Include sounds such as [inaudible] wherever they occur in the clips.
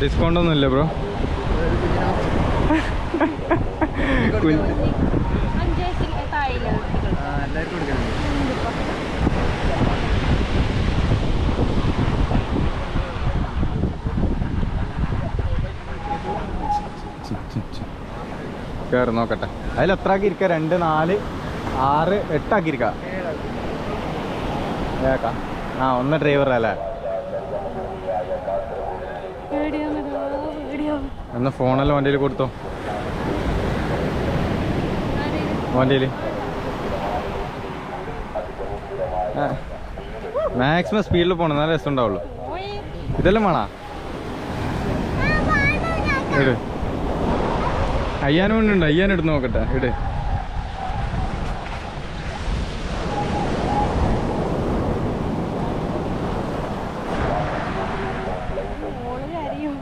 Discount ഒന്നും ഇല്ല bro കേറി നോക്കട്ടെ. അതിൽ എത്ര ആക്കി ഇരിക്കുക രണ്ട് നാല് ആറ് എട്ടാക്കി ഇരിക്കാം ഏക്കാ ആ ഒന്ന് ഡ്രൈവർ ഒന്ന് ഫോണെല്ലാം വണ്ടിയിൽ കൊടുത്തോ? വണ്ടിയിൽ. മാക്സിമം സ്പീഡിൽ പോകണം നല്ല രസം ഉണ്ടാവുള്ളൂ ഇതെല്ലാം വേണാ? ഇട്. അയ്യാനും ഉണ്ട് അയ്യാനും എടുത്ത് നോക്കട്ടെ ഇട് മോൾ കരയും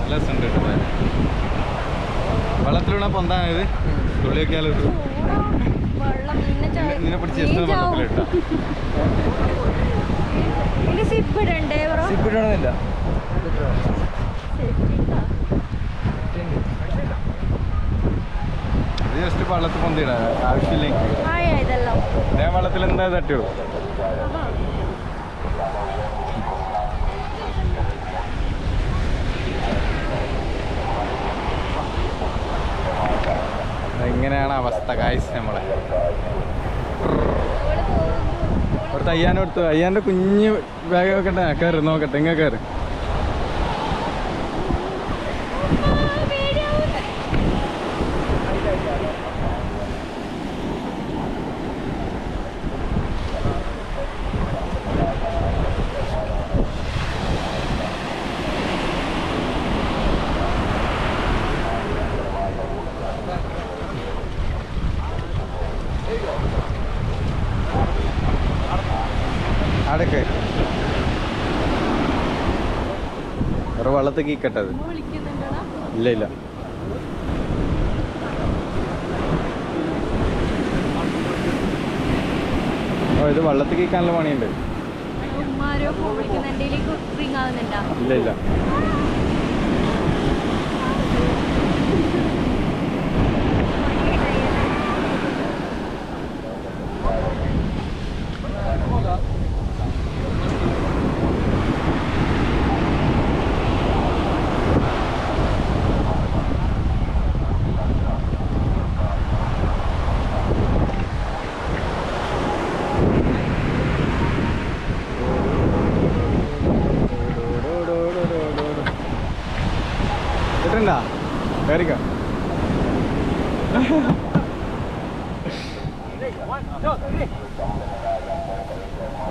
നല്ല രസമുണ്ട് കേട്ടോ ഇത്. വെള്ളത്തിലൂടെ പൊന്താണിത്. തുള്ളി വെക്കാലോ ഇത്. വെള്ളം നിന്നെ പിടിച്ച് ജസ്റ്റ്. വെള്ളത്തിലിട്ടാ സിപ്പ് ഇടണമെന്നില്ല ജസ്റ്റ് വെള്ളത്തിൽ പൊന്തിടാ ആവശ്യമില്ലെങ്കിൽ. ഞാൻ വെള്ളത്തിൽ എന്താ തട്ടുള്ളൂ ഇങ്ങനെയാണ് അവസ്ഥ കായ്സ് നമ്മളെ. അവിടുത്തെ അയ്യാനോടുത്തു അയ്യാന്റെ കുഞ്ഞ് ബാഗ് വെക്കട്ടെ കയറി നോക്കട്ടെ ഇങ്ങനെ കയറി അടക്ക് ഒരു വെള്ളത്തിൽ കീക്കട്ടത്. വിളിക്കുന്നുണ്ടോടാ? ഇല്ല ഇല്ല. ഓ ഇത് വെള്ളത്തിൽ കീക്കാനുള്ള പണിയുണ്ട്. ഇല്ല ഇല്ല.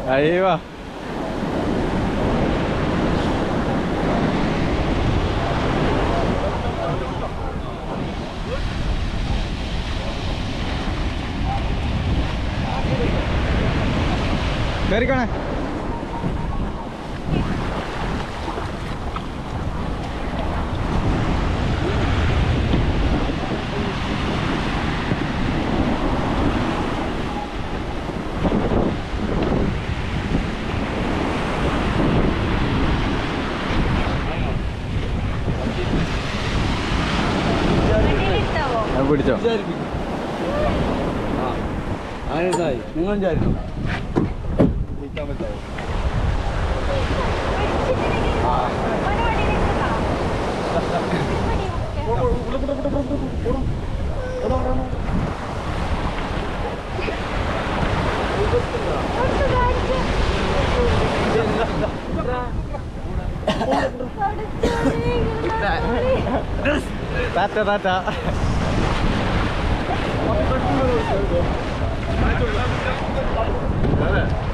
Aí, ó. Very good. Né? ഞാൻ പിടിച്ചോ അങ്ങനെയായി നിങ്ങൾ വിചാരിക്കും. ഒരു വണ്ടിയിലിട്ടാ [laughs] 네.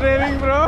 Reading, bro.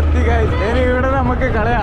എത്തി. ഇനി ഇവിടെ നമുക്ക് കളയാ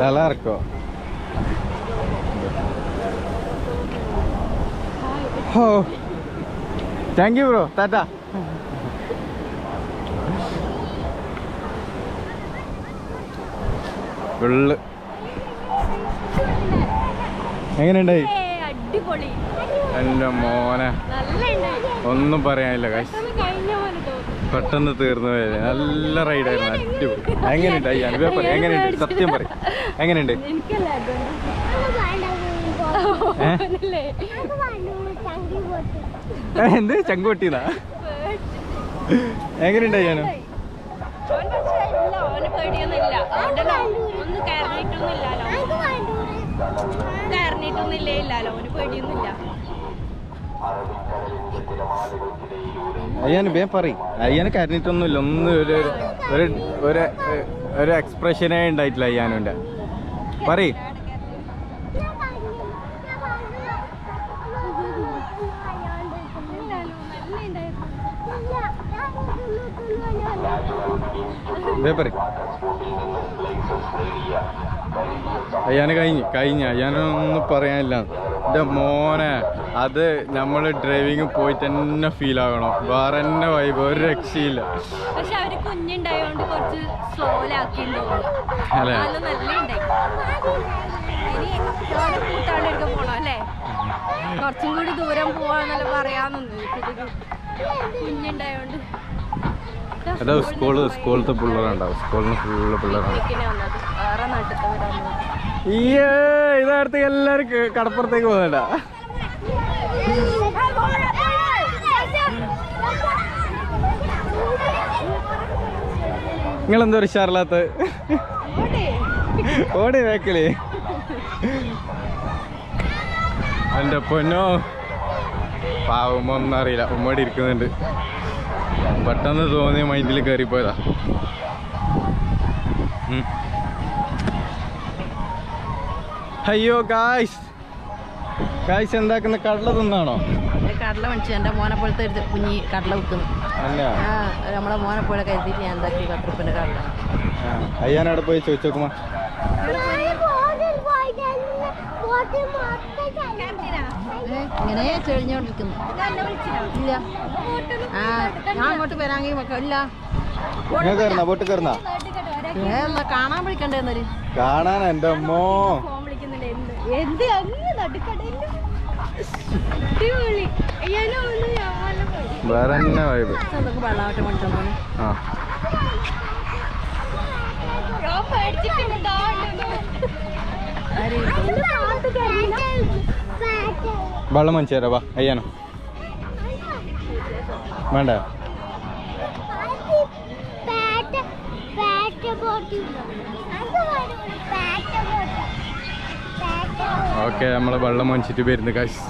ഇറക്കോ ഓ താങ്ക് യു ബ്രോ ടാറ്റ ഫുള്ള് എങ്ങനെയുണ്ടായി അടിപൊളി. എന്റെ മോനെ. ഒന്നും പറയാനില്ല കാശ് പെട്ടെന്ന് തീർന്നു നല്ല റൈഡായിരുന്നു. അടിപൊളി. എങ്ങനെയുണ്ട്? അയ്യാൻ പറ എങ്ങനെയുണ്ട്? സത്യം പറയും. എങ്ങനെയുണ്ട്? എന്ത്? ചങ്കുപൊട്ടിന്നാ എങ്ങനെയുണ്ട് ഇല്ല പേടിയൊന്നുമില്ല. അതുകൊണ്ടല്ലോ ഒന്നും കയറിയിട്ടൊന്നുമില്ലല്ലോ കയറിയിട്ടൊന്നുമില്ലേ ഇല്ലല്ലോ അവന് പേടിയൊന്നുമില്ല. അയ്യാന് ബേ പറയും. അയ്യാന് കരഞ്ഞിട്ടൊന്നുമില്ല. ഒന്നും ഒരു ഒരു ഒരു ഒരു എക്സ്പ്രഷനേ ഉണ്ടായിട്ടില്ല അയ്യാനുണ്ട് പറയും. പറയും. പറ അയ്യാന് കഴിഞ്ഞ് കഴിഞ്ഞ്. അയ്യാനൊന്നും പറയാനില്ല. എന്റെ മോനെ അത് നമ്മൾ ഡ്രൈവിങ് പോയി തന്നെ ഫീൽ ആകണം. വേറെ തന്നെ വൈബ് ഒരു രക്ഷയില്ല. പക്ഷെ അവർ കുഞ്ഞുണ്ടായോണ്ട് കുറച്ച് അല്ലേ? കുറച്ചും കൂടി ദൂരം പോവാന്നല്ല പറയാന്നുണ്ട് കുഞ്ഞുണ്ടായോണ്ട്. അതാ സ്കൂൾ സ്കൂളത്തെ പിള്ളേരുണ്ടാവും. സ്കൂളിൽ ഫുള്ള് പിള്ളേരാണ്. ഇതടുത്ത് എല്ലാരും കടപ്പുറത്തേക്ക് പോകുന്നുണ്ട നിങ്ങളെന്തോ ഉഷാറില്ലാത്ത ഷാറില്ലാത്ത ഓടി വേക്കലേ എന്റെ പൊന്നോ. പാവം ഒന്നും അറിയില്ല. ഉമ്മടി ഇരിക്കുന്നുണ്ട്. പെട്ടെന്ന് തോന്നിയ മൈൻഡിൽ കയറിപ്പോയതാ. അയ്യോ ഗായ്സ് ഗായ്സ് എന്താക്കുന്ന കടല തിന്നാണോ? കടല മേടിച്ചു എന്റെ മോനെ പോലത്തെ ഒരു കുഞ്ഞി കടല വിൽക്കുന്നു. ആ നമ്മളെ മോനെ പോലെ കരുതിയിട്ട് ഞാൻ എന്താക്കി പത്ത് റുപ്യന്റെ കടല അയ്യാനവിടെ പോയി ചോദിച്ചു ഇങ്ങനെ ചെഴിഞ്ഞോണ്ടിരിക്കുന്നു ഇല്ല. ആ ഞാൻ അങ്ങോട്ട് വരാങ്കി മക്ക ഇല്ല. നിങ്ങൾ കയറുന്ന ബോട്ട് കയറുന്ന ഏ, എന്നാ കാണാൻ വിളിക്കണ്ടേന്നൊരു കാണാൻ എന്റെ അമ്മോ. എന്ത് അങ്ങ് നടുക്കടയിൽ അടിപൊളി. വേറെ തന്നെ വൈബ് ആ വെള്ളം മനസ്സി തരാ വാ അയ്യാനോ വേണ്ട? ഓക്കെ നമ്മൾ വെള്ളം മനസ്സിട്ട് വരുന്നു കാശ്